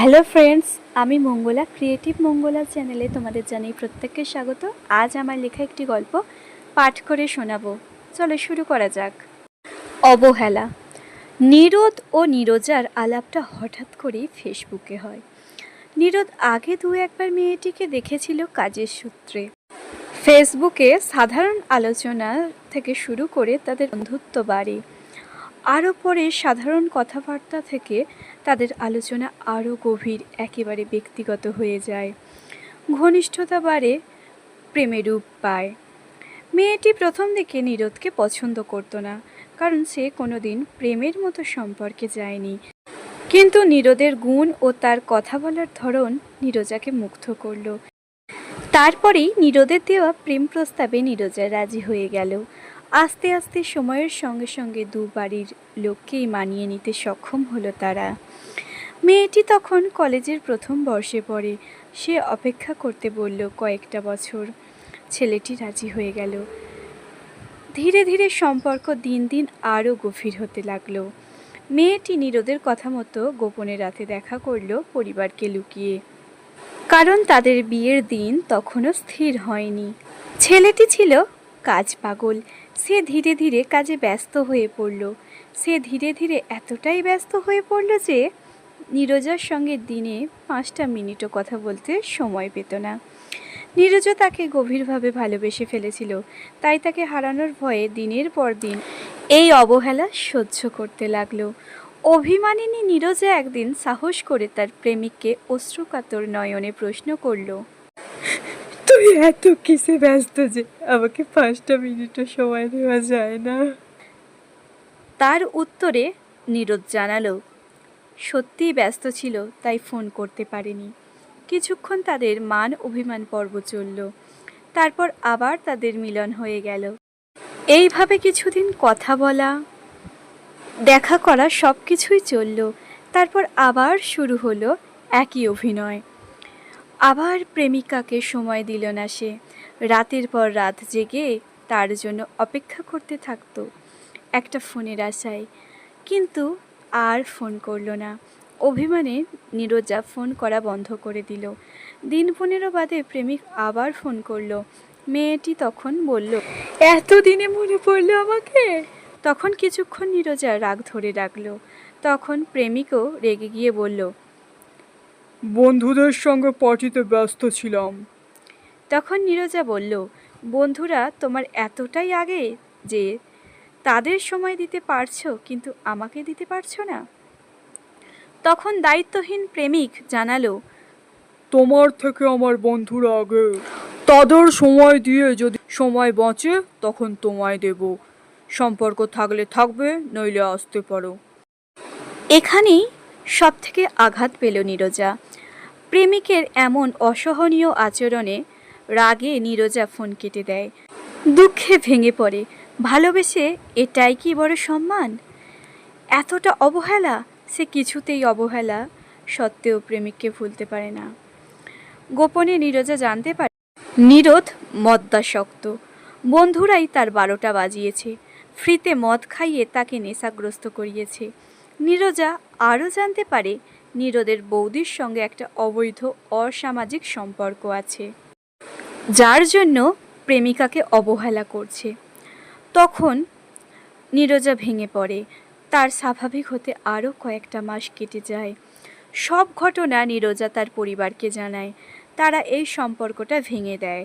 Hello friends আমি Mangala creative Mangala চ্যানেলে তোমাদের জানাই প্রত্যেককে স্বাগত। আজ আমার লেখা একটি গল্প পাঠ করে শোনাবো। চলো শুরু করা যাক। অবহেলা। নিরোদ ও নীরজার আলাপটা হঠাৎ করেই ফেসবুকে হয়। নিরোদ আগে দু একবার মেয়েটিকে দেখেছিল কাজের সূত্রে। ফেসবুকে সাধারণ আলোচনা থেকে শুরু করে তাদের বন্ধুত্ব বাড়ে। আরও পরে সাধারণ কথাবার্তা থেকে তাদের আলোচনা আরও গভীর, একেবারে ব্যক্তিগত হয়ে যায়। ঘনিষ্ঠতা বাড়ে প্রেমে রূপ পায়। মেয়েটি প্রথম দিকে নীরদকে পছন্দ করতো না, কারণ সে কোনোদিন প্রেমের মতো সম্পর্কে যায়নি। কিন্তু নীরদের গুণ ও তার কথা বলার ধরন নীরজাকে মুগ্ধ করল। তারপরেই নীরদের দেওয়া প্রেম প্রস্তাবে নীরজা রাজি হয়ে গেল। আস্তে আস্তে সময়ের সঙ্গে সঙ্গে দু বাড়ির লোককেই মানিয়ে নিতে সক্ষম হলো তারা। মেয়েটি তখন কলেজের প্রথম বর্ষে পড়ে। সে অপেক্ষা করতে বলল, কয়েকটা বছর ছেলেটি রাজি হয়ে গেল। ধীরে ধীরে সম্পর্ক দিন দিন আরও গভীর হতে লাগল। মেয়েটি নীরদের কথা মতো গোপনে রাতে দেখা করল পরিবারকে লুকিয়ে। কারণ তাদের বিয়ের দিন তখনও স্থির হয়নি। ছেলেটি ছিল কাজ পাগল। সে ধীরে ধীরে কাজে ব্যস্ত হয়ে পড়ল। সে ধীরে ধীরে এতটাই ব্যস্ত হয়ে পড়ল যে, নীরজার সঙ্গে দিনে পাঁচটা মিনিটও কথা বলতে সময় পেত না। নীরজা তাকে গভীরভাবে ভালোবেসে ফেলেছিল। তাই তাকে হারানোর ভয়ে দিনের পর দিন এই অবহেলা সহ্য করতে লাগল। অভিমানিনী নীরজা একদিন সাহস করে তার প্রেমিককে অশ্রুকাতর নয়নে প্রশ্ন করল এত কিসে ব্যস্ত যে আমাকে পাঁচটা মিনিটও সময় দেওয়া যায় না। তার উত্তরে নীরজ জানালো, সত্যিই ব্যস্ত ছিল, তাই ফোন করতে পারেনি। কিছুক্ষণ তাদের মান অভিমান পর্ব চলল, তারপর আবার তাদের মিলন হয়ে গেল। এইভাবে কিছুদিন কথা বলা, দেখা করা সব কিছুই চলল, তারপর আবার শুরু হলো একই অভিনয়। আবার প্রেমিকাকে সময় দিল না সে। রাতের পর রাত জেগে তার জন্য অপেক্ষা করতে থাকতো। একটা ফোনের আশায়। কিন্তু আর ফোন করল না। অভিমানে নীরজা ফোন করা বন্ধ করে দিল। দিন পনেরো বাদে প্রেমিক আবার ফোন করল। মেয়েটি তখন বলল, এতদিনে মনে পড়ল আমাকে? তখন কিছুক্ষণ নীরজা রাগ ধরে রাখল। তখন প্রেমিকও রেগে গিয়ে বলল বন্ধুদের সঙ্গে পার্টিতে ব্যস্ত ছিলাম। তখন নীরজা বলল বন্ধুরা তোমার এতটাই আগে যে তাদের সময় দিতে পারছ কিন্তু আমাকে দিতে পারছ না? তখন দায়িত্বহীন প্রেমিক জানালো তোমার থেকে আমার বন্ধুরা আগে। তাদের সময় দিয়ে যদি সময় বাঁচে তখন তোমায় দেব। সম্পর্ক থাকলে থাকবে নইলে আসতে পারো। এখানেই সব থেকে আঘাত পেল নীরজা। প্রেমিকের এমন অসহনীয় আচরণে রাগে নীরজা ফোন কেটে দেয়। দুঃখে ভেঙে পড়ে। ভালোবেসে এটাই কি বড় সম্মান? এতটা অবহেলা? সে কিছুতেই অবহেলা সত্ত্বেও প্রেমিককে ভুলতে পারে না। গোপনে নীরজা জানতে পারে, নীরদ মদ্যাসক্ত বন্ধুরাই তার বারোটা বাজিয়েছে। ফ্রিতে মদ খাইয়ে তাকে নেশাগ্রস্ত করিয়েছে। নীরজা আরও জানতে পারে নীরদের বৌদির সঙ্গে একটা অবৈধ অসামাজিক সম্পর্ক আছে, যার জন্য প্রেমিকাকে অবহেলা করছে। তখন নীরজা ভেঙে পড়ে। তার স্বাভাবিক হতে আরও কয়েকটা মাস কেটে যায়। সব ঘটনা নীরজা তার পরিবারকে জানায়। তারা এই সম্পর্কটা ভেঙে দেয়।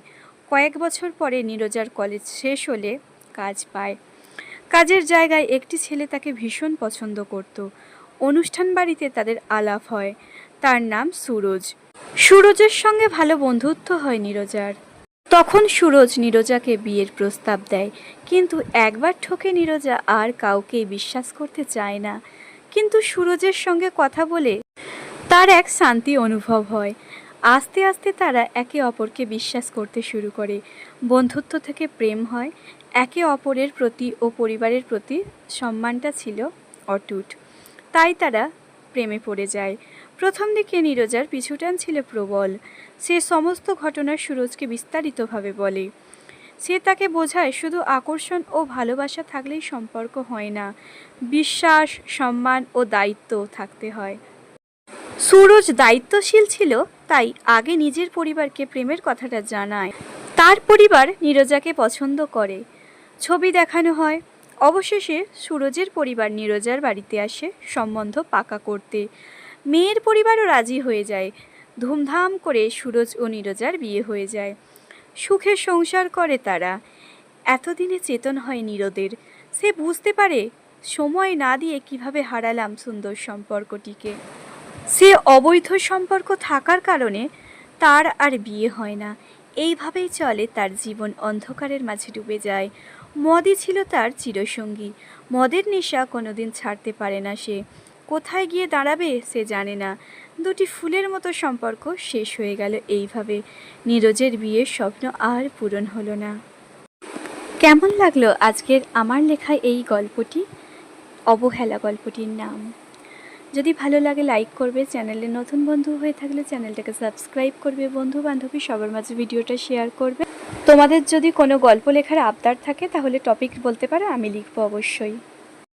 কয়েক বছর পরে নীরজার কলেজ শেষ হলে কাজ পায়। কাজের জায়গায় একটি ছেলে তাকে ভীষণ পছন্দ করত। অনুষ্ঠান বাড়িতে তাদের আলাপ হয়। তার নাম সুরজ। সুরজের সঙ্গে ভালো বন্ধুত্ব হয় নীরজার। তখন সুরজ নীরজাকে বিয়ের প্রস্তাব দেয়। কিন্তু একবার ঠকে নীরজা আর কাউকেই বিশ্বাস করতে চায় না। কিন্তু সুরজের সঙ্গে কথা বলে তার এক শান্তি অনুভব হয়। আস্তে আস্তে তারা একে অপরকে বিশ্বাস করতে শুরু করে। বন্ধুত্ব থেকে প্রেম হয়। একে অপরের প্রতি ও পরিবারের প্রতি সম্মানটা ছিল অটুট। তাই তারা প্রেমে পড়ে যায়। প্রথম দিকে নীরজার পিছুটান ছিল প্রবল। সে সমস্ত ঘটনা সুরজকে বিস্তারিতভাবে বলে। সে তাকে বোঝায়, শুধু আকর্ষণ ও ভালোবাসা থাকলেই সম্পর্ক হয় না, বিশ্বাস, সম্মান ও দায়িত্ব থাকতে হয়। সুরজ দায়িত্বশীল ছিল, তাই আগে নিজের পরিবারকে প্রেমের কথাটা জানায়। তার পরিবার নীরজাকে পছন্দ করে। ছবি দেখানো হয়। অবশেষে সুরজের পরিবার নীরজার বাড়িতে আসে সম্বন্ধ পাকা করতে। মেয়ের পরিবারও রাজি হয়ে যায়। ধুমধাম করে সুরজ ও নীরজার বিয়ে হয়ে যায়। সুখে সংসার করে তারা। এতদিনে চেতন হয় নীরদের। সে বুঝতে পারে, সময় না দিয়ে কীভাবে হারালাম সুন্দর সম্পর্কটিকে। সে অবৈধ সম্পর্ক থাকার কারণে তার আর বিয়ে হয় না। এইভাবেই চলে তার জীবন অন্ধকারের মাঝে ডুবে যায়। মদই ছিল তার চিরসঙ্গী। মদের নেশা কোনোদিন ছাড়তে পারে না সে। কোথায় গিয়ে দাঁড়াবে সে জানে না। দুটি ফুলের মতো সম্পর্ক শেষ হয়ে গেল এইভাবে। নীরজের বিয়ের স্বপ্ন আর পূরণ হলো না। কেমন লাগল আজকের আমার লেখা এই গল্পটি? অবহেলা গল্পটির নাম। যদি ভালো লাগে লাইক করবে, চ্যানেলে নতুন বন্ধু হয়ে থাকলে চ্যানেলটাকে সাবস্ক্রাইব করবে বন্ধু বান্ধবী সবার মাঝে ভিডিওটা শেয়ার করবে। তোমাদের যদি কোনো গল্প লেখার আবদার থাকে, তাহলে টপিক বলতে পারো, আমি লিখব অবশ্যই।